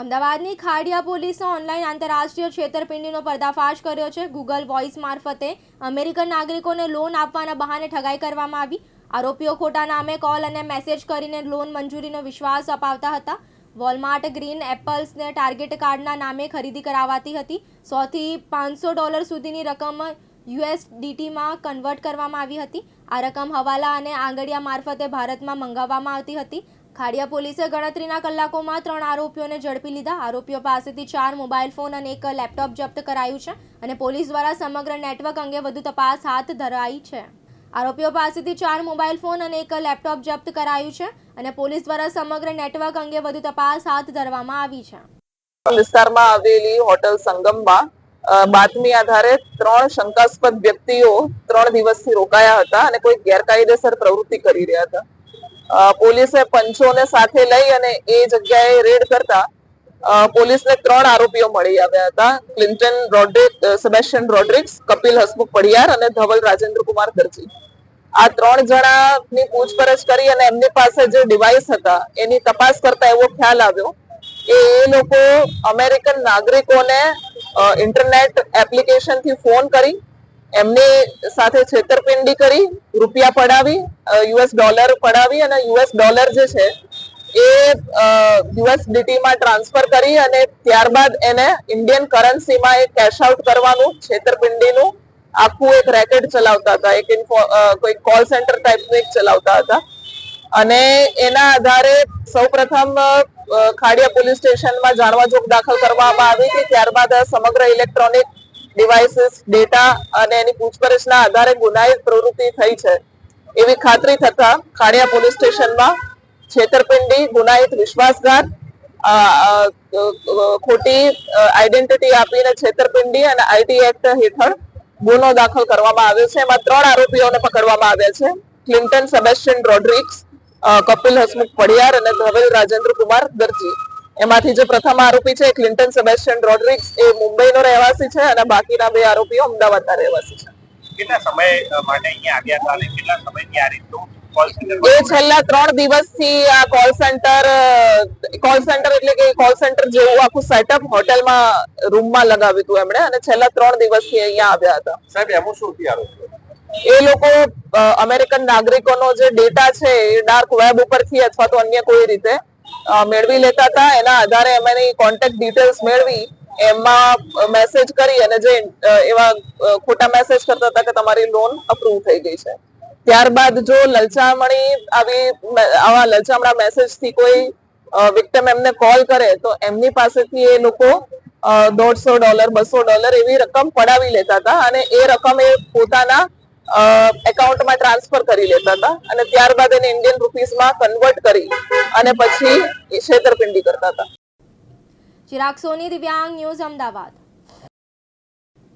અમદાવાદની ખાડિયા પોલીસે ઓનલાઈન આંતરરાષ્ટ્રીય છેતરપિંડીનો પર્દાફાશ કર્યો છે. ગૂગલ વોઇસ મારફતે અમેરિકન નાગરિકોને લોન આપવાના બહાને ઠગાઈ કરવામાં આવી. આરોપીઓ ખોટા નામે કોલ અને મેસેજ કરીને લોન મંજૂરીનો વિશ્વાસ અપાવતા હતા. વોલમાર્ટ ગ્રીન એપલ્સને ટાર્ગેટ કાર્ડના નામે ખરીદી કરાવાતી હતી. સોથી પાંચસો ડોલર સુધીની રકમ યુએસડીટીમાં કન્વર્ટ કરવામાં આવી હતી. આ રકમ હવાલા અને આંગડિયા મારફતે ભારતમાં મંગાવવામાં આવતી હતી. ખાડિયા પોલીસે ગણતરીના કલાકોમાં ત્રણ આરોપીઓને ઝડપી લીધા. આરોપીઓ પાસેથી ચાર મોબાઈલ ફોન અને એક લેપટોપ જપ્ત કરાયું છે અને પોલીસ દ્વારા સમગ્ર નેટવર્ક અંગે વધુ તપાસ હાથ ધરાઈ છે. આરોપીઓ પાસેથી ચાર મોબાઈલ ફોન અને એક લેપટોપ જપ્ત કરાયું છે અને પોલીસ દ્વારા સમગ્ર નેટવર્ક અંગે વધુ તપાસ હાથ ધરવામાં આવી છે. વિસ્તારમાં આવેલી હોટલ સંગમમાં બાતમી આધારે ત્રણ શંકાસ્પદ વ્યક્તિઓ ત્રણ દિવસથી રોકાયા હતા અને કોઈ ગેરકાયદેસર પ્રવૃત્તિ કરી રહ્યા હતા. પોલીસે પંચોને સાથે લઈ અને એ જગ્યાએ રેડ કરતા પોલીસને ત્રણ આરોપીઓ મળી આવ્યા હતા. Clinton Rodrick Sebastian Rodrigues Kapil Hasmukh Padiyar અને ધવલ રાજેન્દ્ર કુમાર દરજી આ ત્રણ જણાની પૂછપરછ કરી અને એમની પાસે જે ડિવાઇસ હતા, એની તપાસ કરતા એવો ખ્યાલ આવ્યો કે એ લોકો અમેરિકન નાગરિકોને ઇન્ટરનેટ એપ્લિકેશનથી ફોન કરી એમની સાથે છેતરપિંડી કરી, રૂપિયા પડાવી યુએસ ડોલર પડાવી અને યુએસ ડોલર જે છે એ યુએસડીટી માં ટ્રાન્સફર કરી અને ત્યારબાદ એને ઇન્ડિયન કરન્સીમાં એ કેશ આઉટ કરવાનું, છેતરપિંડીનું આખું એક રેકેટ ચલાવતા હતા, એક કોઈ કોલ સેન્ટર ટાઈપનું એક ચલાવતા હતા. અને એના આધારે સૌપ્રથમ ખાડિયા પોલીસ સ્ટેશનમાં જાણવા જોગ દાખલ કરવામાં આવી કે ત્યારબાદ સમગ્ર ઇલેક્ટ્રોનિક ડિવાઇસીસ ડેટા અને એની પૂછપરછના આધારે ગુનાહિત પ્રવૃત્તિ થઈ છે. એવી ખાતરી થતા ખાડિયા પોલીસ સ્ટેશનમાં છેતરપિંડી, ગુનાહિત વિશ્વાસઘાત ખોટી આઈડેન્ટિટી આપીને છેતરપિંડી અને આઈટી એક્ટ હેઠળ ગુનો દાખલ કરવામાં આવ્યો છે. એમાં ત્રણ આરોપીઓને પકડવામાં આવ્યા છે. Clinton, Sebastian Rodrigues Kapil Hasmukh Padiyar અને ધવેલ રાજેન્દ્ર કુમાર દરજી. એમાંથી જે પ્રથમ આરોપી છે ક્લિન્ટન સેબેસ્ટિયન રોડ્રિક્સ એ મુંબઈનો રહેવાસી છે અને બાકીના બે આરોપીઓ અમદાવાદના રહેવાસી છે. કેટલા સમય માટે અહીંયા આવ્યા હતા અને કેટલા સમયથી આ રીતનું કોલ સેન્ટર એ છેલ્લા ત્રણ દિવસથી આ કોલ સેન્ટર કોલ સેન્ટર એટલે કે કોલ સેન્ટર જેવું આખું સેટઅપ હોટેલમાં રૂમમાં લગાવ્યું હતું એમણે અને છેલ્લા ત્રણ દિવસથી અહીંયા આવ્યા હતા. સાહેબ એમાં શું એ લોકો અમેરિકન નાગરિકોનો જે ડેટા છે એ ડાર્ક વેબ ઉપરથી અથવા તો અન્ય કોઈ રીતે મેળવી લેતા હતા. એના આધારે એમની કોન્ટેક્ટ ડિટેલ્સ મેળવી, એમાં મેસેજ કરી અને જે એવા ખોટા મેસેજ કરતા હતા કે તમારી લોન અપ્રૂવ થઈ ગઈ છે. ત્યારબાદ જો લલચામણી આવી આવા લલચામણા મેસેજથી કોઈ વિક્ટિમ એમને કોલ કરે, તો એમની પાસેથી એ લોકો દોઢસો ડોલર, બસો ડોલર એવી રકમ પડાવી લેતા હતા. અને એ રકમ એ પોતાના એકાઉન્ટમાં ટ્રાન્સફર કરી લેતા હતા અને ત્યારબાદ એને ઇન્ડિયન રૂપીસમાં કન્વર્ટ કરી અને પછી છેતરપિંડી કરતા હતા. ચિરાગ સોની, દિવ્યાંગ ન્યૂઝ અમદાવાદ.